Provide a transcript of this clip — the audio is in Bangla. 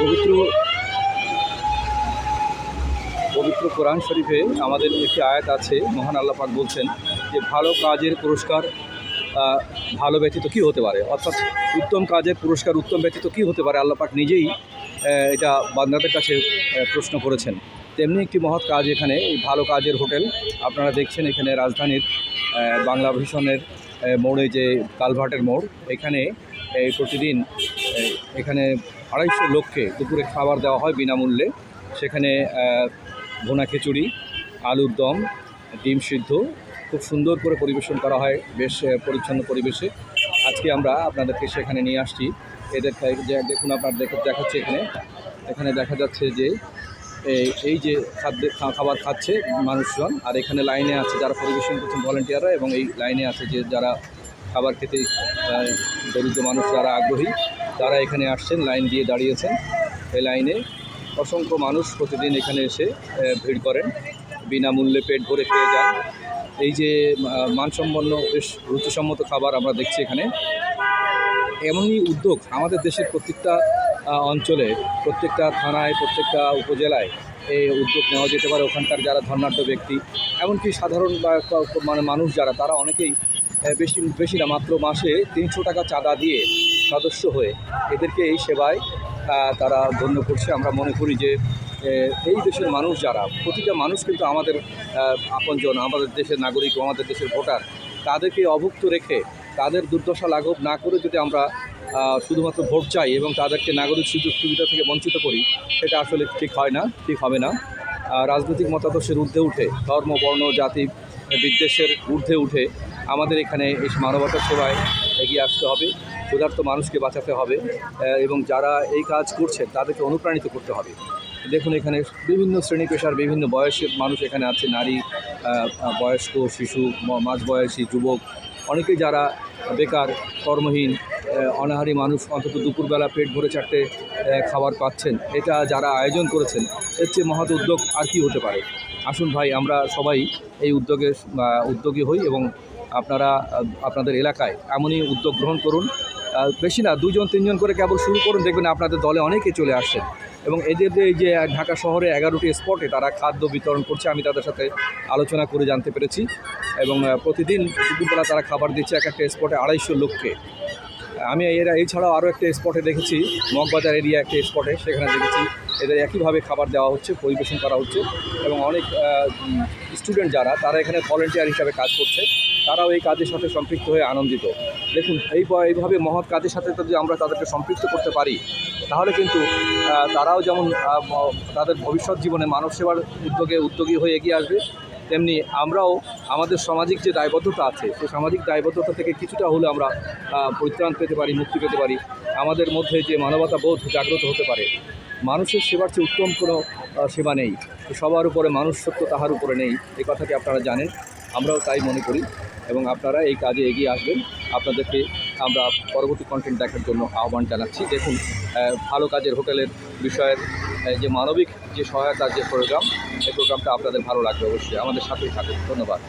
পবিত্র পবিত্র কোরআন শরীফে আমাদের একটি আয়াত আছে, মহান আল্লাহ পাক বলছেন যে, ভালো কাজের পুরস্কার ভালো ব্যতীত কী হতে পারে? অর্থাৎ উত্তম কাজের পুরস্কার, উত্তম ব্যতীত কী হতে পারে? আল্লাহ পাক নিজেই এটা বান্দাদের কাছে প্রশ্ন করেছেন। তেমনি একটি মহৎ কাজ এখানে, এই ভালো কাজের হোটেল, আপনারা দেখছেন এখানে রাজধানীর বাংলা ভীষণের মোড়ে যে কালভার্টের মোড়, এখানে প্রতিদিন এখানে আড়াইশো লোককে দুপুরে খাবার দেওয়া হয় বিনামূল্যে। সেখানে ভুনা খিচুড়ি, আলুর দম, ডিম সিদ্ধ, খুব সুন্দর করে পরিবেশন করা হয়, বেশ পরিচ্ছন্ন পরিবেশে। আজকে আমরা আপনাদেরকে সেখানে নিয়ে আসছি। এদের দেখুন, আপনার দেখাচ্ছে এখানে। এখানে দেখা যাচ্ছে যে এই- যে খাদ্য খাবার খাচ্ছে মানুষজন, আর এখানে লাইনে আছে যারা পরিবেশন করছেন ভলেন্টিয়াররা, এবং এই লাইনে আছে যে যারা খাবার খেতে দরিদ্র মানুষ যারা আগ্রহী, তারা এখানে আসছেন, লাইন দিয়ে দাঁড়িয়েছেন। এই লাইনে অসংখ্য মানুষ প্রতিদিন এখানে এসে ভিড় করেন, বিনামূল্যে পেট ভরে খেয়ে যান। এই যে মানসম্পন্ন, বেশ রুচিসম্মত খাবার আমরা দেখছি এখানে। এমনই উদ্যোগ আমাদের দেশের প্রত্যেকটা অঞ্চলে প্রত্যেকটা থানায়, প্রত্যেকটা উপজেলায় এই উদ্যোগ নেওয়া যেতে পারে। ওখানকার যারা ধর্নাঢ্য ব্যক্তি, এমনকি সাধারণ মানে মানুষ যারা, তারা অনেকেই বেশি বেশি না, মাত্র মাসে তিনশো টাকা চাঁদা দিয়ে সদস্য হয়ে এদেরকে এই সেবায় তারা গণ্য করছে। আমরা মনে করি যে এই দেশের মানুষ যারা, প্রতিটা মানুষ কিন্তু আমাদের আপনজন, আমাদের দেশের নাগরিক, আমাদের দেশের ভোটার, তাদেরকে অভুক্ত রেখে তাদের দুর্দশা লাঘব না করে যদি আমরা শুধুমাত্র ভোট চাই এবং তাদেরকে নাগরিক সুযোগ সুবিধা থেকে বঞ্চিত করি, সেটা আসলে ঠিক হয় না, ঠিক হবে না। রাজনৈতিক মতাদর্শের ঊর্ধ্বে উঠে, ধর্ম, বর্ণ, জাতি, বিদ্বেষের ঊর্ধ্বে উঠে আমাদের এখানে এই মানবতার সেবায় এগিয়ে আসতে হবে, ক্ষুধার্ত মানুষকে বাঁচাতে হবে এবং যারা এই কাজ করছে তাদেরকে অনুপ্রাণিত করতে হবে। দেখুন এখানে বিভিন্ন শ্রেণি পেশার বিভিন্ন বয়সের মানুষ এখানে আছে, নারী বয়স্ক, শিশু মাঝবয়সী, যুবক, অনেকেই যারা বেকার, কর্মহীন অনাহারী মানুষ অন্তত দুপুরবেলা পেট ভরে চারটে খাবার পাচ্ছেন। এটা যারা আয়োজন করেছেন, এর চেয়ে মহৎ উদ্যোগ আর কি হতে পারে? আসুন ভাই, আমরা সবাই এই উদ্যোগে উদ্যোগী হই এবং আপনারা আপনাদের এলাকায় এমনই উদ্যোগ গ্রহণ করুন। বেশি না, দুজন, তিনজন করে কেবল শুরু করুন, দেখবেন আপনাদের দলে অনেকে চলে আসছেন। এবং এদের এই যে ঢাকা শহরে এগারোটি স্পটে তারা খাদ্য বিতরণ করছে, আমি তাদের সাথে আলোচনা করে জানতে পেরেছি। এবং প্রতিদিন দুপুরবেলা তারা খাবার দিচ্ছে এক একটা স্পটে আড়াইশো লোককে। আমি এরা, এছাড়াও আরও একটা স্পটে দেখেছি, মগবাজার এরিয়া একটা স্পটে সেখানে দেখেছি, এদের একইভাবে খাবার দেওয়া হচ্ছে, পরিবেশন করা হচ্ছে এবং অনেক স্টুডেন্ট যারা, তারা এখানে ভলেন্টিয়ার হিসাবে কাজ করছে, তারাও এই কাজের সাথে সম্পৃক্ত হয়ে আনন্দিত। দেখুন, এই এইভাবে মহৎ কাজের সাথে যদি আমরা তাদেরকে সম্পৃক্ত করতে পারি, তাহলে কিন্তু তারাও যেমন তাদের ভবিষ্যৎ জীবনে মানব সেবার উদ্যোগে উদ্যোগী হয়ে এগিয়ে আসবে তেমনি আমরাও আমাদের সামাজিক যে দায়বদ্ধতা আছে সেই সামাজিক দায়বদ্ধতা থেকে কিছুটা হলে আমরা পরিত্রাণ পেতে পারি, মুক্তি পেতে পারি। আমাদের মধ্যে যে মানবতা বোধ জাগ্রত হতে পারে, মানুষের সেবার চেয়ে উত্তম কোনো সেবা নেই। সবার উপরে মানুষ সত্য তাহার উপরে নেই এই কথাটি আপনারা জানেন, আমরাও তাই মনে করি এবং আপনারা এই কাজে এগিয়ে আসবেন। আপনাদেরকে আমরা পরবর্তী কন্টেন্ট দেখার জন্য আহ্বান জানাচ্ছি। দেখুন ভালো কাজের হোটেলের বিষয়ের যে মানবিক যে সহায়তার যে প্রোগ্রাম, এই প্রোগ্রামটা আপনাদের ভালো লাগবে অবশ্যই। আমাদের সাথেই থাকুন। ধন্যবাদ।